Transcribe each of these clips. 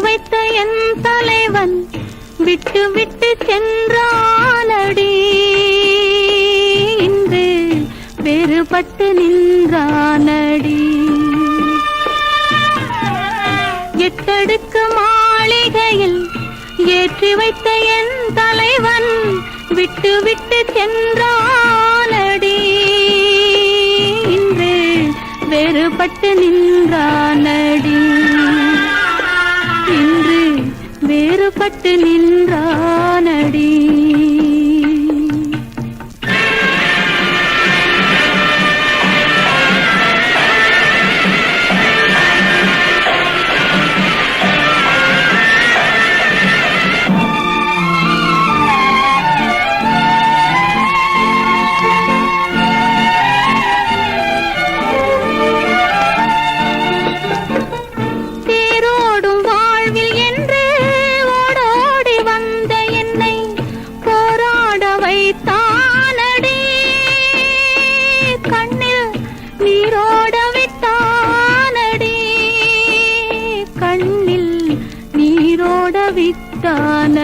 வைத்த என் தலைவன் விட்டு விட்டு சென்றானடி. இன்று வேறுபட்டு நின்றானடி. எட்டடுக்கு மாளிகையில் ஏற்றி வைத்த என் தலைவன் விட்டு விட்டு சென்றானடி. இன்று வேறுபட்டு நின்றானடி. வேறுபட்டு நின்றார். நீரோட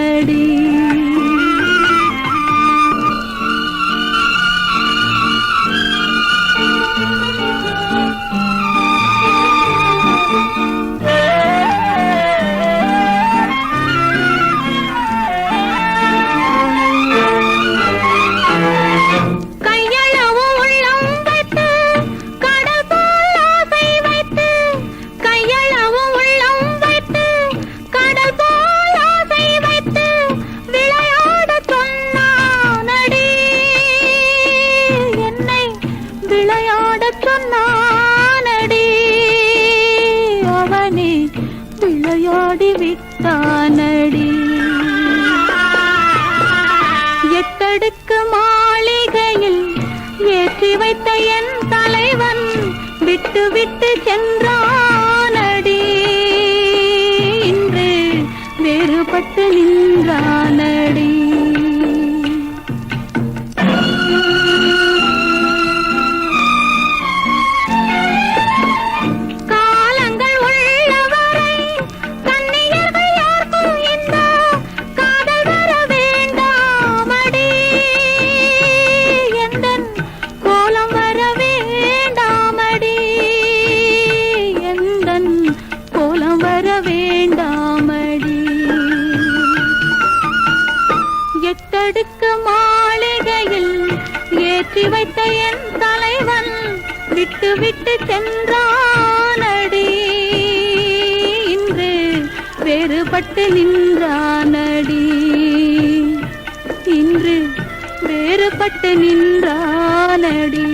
விளையாட சொன்னானடி. அவனே விளையாடி விட்டானடி. எட்டடுக்கு மாளிகையில் ஏற்றி வைத்த என் தலைவன் விட்டு விட்டு சென்றானடி மாற்றி வைத்த என் தலைவன் விட்டு விட்டு சென்றானடி. இன்று வேறுபட்டு நின்றானடி. இன்று வேறுபட்டு நின்றானடி.